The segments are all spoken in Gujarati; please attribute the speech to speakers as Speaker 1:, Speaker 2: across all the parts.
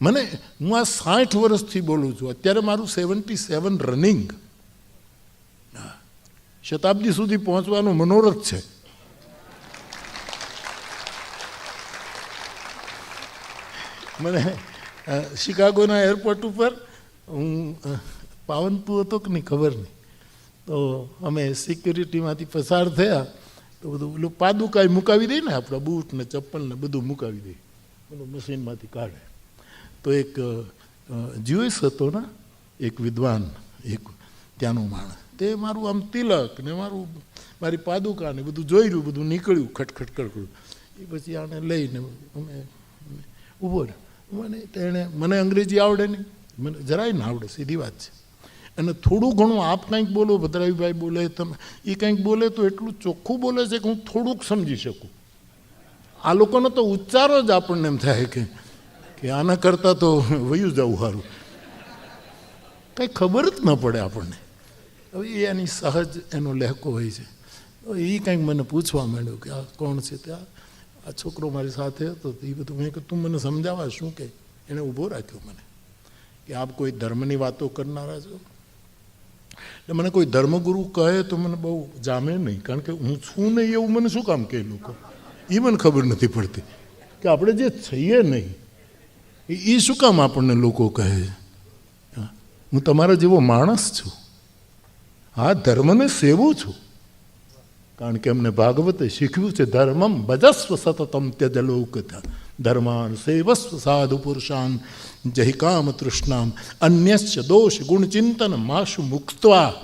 Speaker 1: મને હું આ સાઠ વર્ષથી બોલું છું. અત્યારે મારું સેવન્ટી સેવન રનિંગ શતાબ્દી સુધી પહોંચવાનો મનોરથ છે. મને શિકાગોના એરપોર્ટ ઉપર હું પાવનપુ હતો કે નહીં ખબર નહીં. તો અમે સિક્યુરિટીમાંથી પસાર થયા. તો બધું પેલું પાદુકાય મુકાવી દઈએ ને આપણા બૂટ ને ચપ્પલ ને બધું મુકાવી દઈએ બધું મશીનમાંથી કાઢે. તો એક જ્યુએસ હતો ને, એક વિદ્વાન, એક ત્યાંનો માણસ. તે મારું આમ તિલક ને મારું મારી પાદુકા ને બધું જોઈ રહ્યું, બધું નીકળ્યું, ખટખટ કરકડું એ પછી આને લઈને અમે ઊભો મને તેણે મને અંગ્રેજી આવડે નહીં. મને જરાય ના આવડે, સીધી વાત છે. અને થોડું ઘણું આપ કંઈક બોલો, ભદ્રાવીભાઈ બોલે, તમે, એ કંઈક બોલે તો એટલું ચોખ્ખું બોલે છે કે હું થોડુંક સમજી શકું. આ લોકોનો તો ઉચ્ચારો જ આપણને એમ થાય કે કે આના કરતાં તો વયું જવું સારું. કંઈ ખબર જ ન પડે આપણને. હવે એ એની સહજ એનો લહેકો હોય છે. એ કંઈક મને પૂછવા માંડ્યું કે આ કોણ છે ત્યાં આ છોકરો મારી સાથે હતો એ બધું મેં તું મને સમજાવવા શું કે? એણે ઊભો રાખ્યો મને. કે આપ કોઈ ધર્મની વાતો કરનારા છો? એટલે મને કોઈ ધર્મગુરુ કહે તો મને બહુ જામે નહીં, કારણ કે હું છું નહીં એવું મને શું કામ કહે લોકો? એ મને ખબર નથી પડતી. કે આપણે જે છીએ નહીં એ શું કામ આપણને લોકો કહે? હા, તમારા જેવો માણસ છું. હા ધર્મને સેવું છું. કારણ કે એમને ભાગવતે શીખ્યું છે ધર્મમ ભજસ્વ સતતમ ત્યજ લોકતા ધર્માન સેવસ્વ સાધુ પુરુષાન જહિ કામ તૃષ્ણામ. અન્યશ્ચ દોષ ગુણચિંતન માશુ મુક્તવા.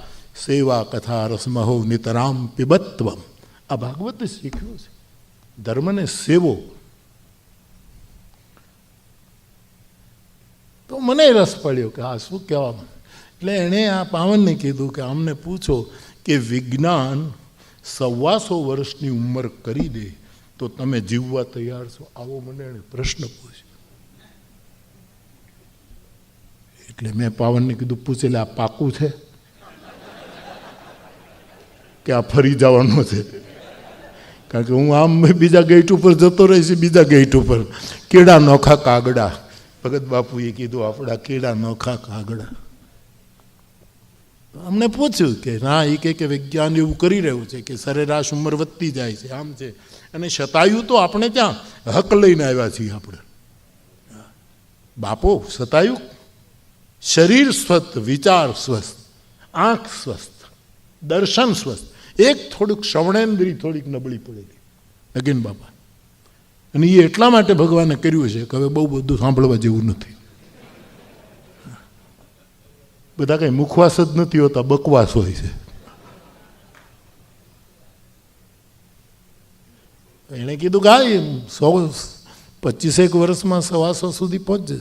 Speaker 1: સેવા કથા રસમહો નિતરામ પિબત્વમ. આ ભાગવતે શીખ્યું છે. ધર્મને સેવો મને રસ પડ્યો કે આ શું કહેવામાં એટલે એણે આ પાવનને કીધું કે અમને પૂછો કે વિજ્ઞાન સવાસો વર્ષની ઉંમર કરી દે તો તમે જીવવા તૈયાર છો? આવો મને એણે પ્રશ્ન પૂછ્યો. એટલે મેં પાવનને કીધું પૂછેલે આ પાકું છે? કે આ ફરી જવાનો છે? કારણ કે હું આમ બીજા ગેટ ઉપર જતો રહીશ, બીજા ગેટ ઉપર. કેળા નોખા કાગડા. ભગત બાપુએ કીધું, આપણા કેળા નોખા કાગડા અમને પૂછ્યું કે, ના એ કે વિજ્ઞાન એવું કરી રહ્યું છે કે સરેરાશ ઉંમર વધતી જાય છે, આમ છે. અને શતાયુ તો આપણે ત્યાં, હક લઈને આવ્યા છીએ આપણે. બાપો શતાયુ શરીર સ્વસ્થ, વિચાર સ્વસ્થ, આંખ સ્વસ્થ, દર્શન સ્વસ્થ. એક થોડુંક શ્રવણેન્દ્રી થોડીક નબળી પડેલી નગીન બાપા. અને એ એટલા માટે ભગવાને કર્યું છે કે હવે બહુ બધું સાંભળવા જેવું નથી. બધા કંઈ મુખવાસ જ નથી હોતા, બકવાસ હોય છે. એણે કીધું કે હા સો પચીસેક વર્ષમાં સવાસો સુધી પહોંચજે.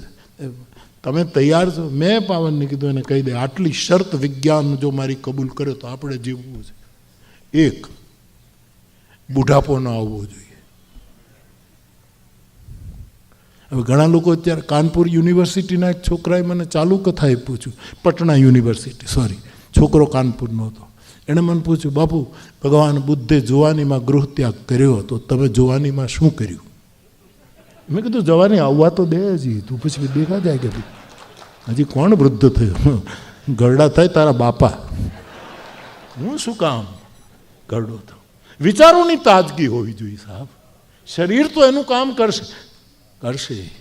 Speaker 1: તમે તૈયાર છો. મેં પાવનને કીધું, એને કહી દે, આટલી શરત વિજ્ઞાન જો મારી કબૂલ કર્યો તો આપણે જીવવું છે. એક, બુઢાપો ન આવવો જોઈએ. હવે ઘણા લોકો અત્યારે કાનપુર યુનિવર્સિટીના એક છોકરાએ મને ચાલુ કથાએ પૂછ્યું પટણા યુનિવર્સિટી સોરી છોકરો કાનપુરનો હતો એણે મને પૂછ્યું, બાપુ, ભગવાન બુદ્ધે જુવાનીમાં ગૃહ ત્યાગ કર્યો તો તમે જુવાનીમાં શું કર્યું? મેં કીધું, જવાની આવવા તો દે હજી, તું પછી દેખા જાય કે હજી કોણ વૃદ્ધ થયો? ગરડા થાય તારા બાપા. હું શું કામ ગરડો થયો? વિચારોની તાજગી હોવી જોઈએ સાહેબ. શરીર તો એનું કામ કરશે. કરશે.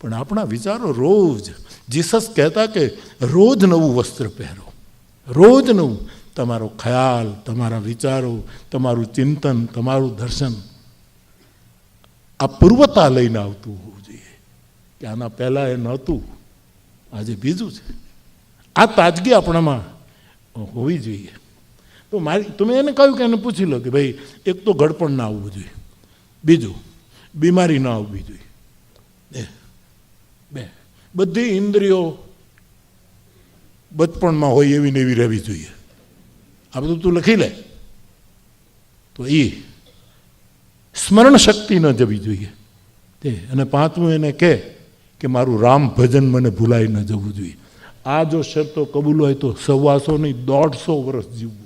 Speaker 1: પણ આપણા વિચારો રોજ, જીસસ કહેતા કે રોજ નવું વસ્ત્ર પહેરો. રોજ નવું. તમારો ખ્યાલ, તમારા વિચારો, તમારું ચિંતન, તમારું દર્શન આ પૂર્વતા લઈને આવતું હોવું જોઈએ. કે આના પહેલાં એ નહોતું. આજે બીજું છે. આ તાજગી આપણામાં હોવી જોઈએ. તો મારી, તમે એને કહ્યું કે એને પૂછી લો કે ભાઈ, એક તો ગડપણ ના આવવું જોઈએ. બીજું, બીમારી ના આવવી જોઈએ. બે. બધી ઇન્દ્રિયો બચપણમાં હોય એવી ને એવી રહેવી જોઈએ. આ બધું તું લખી લે. તો એ સ્મરણ શક્તિ ન જવી જોઈએ. તે અને પાંચમું એને કહે કે મારું રામ ભજન મને ભૂલાઈ ન જવું જોઈએ. આ જો શરતો કબૂલ હોય તો સવાસો નહીં દોઢસો વર્ષ જીવવું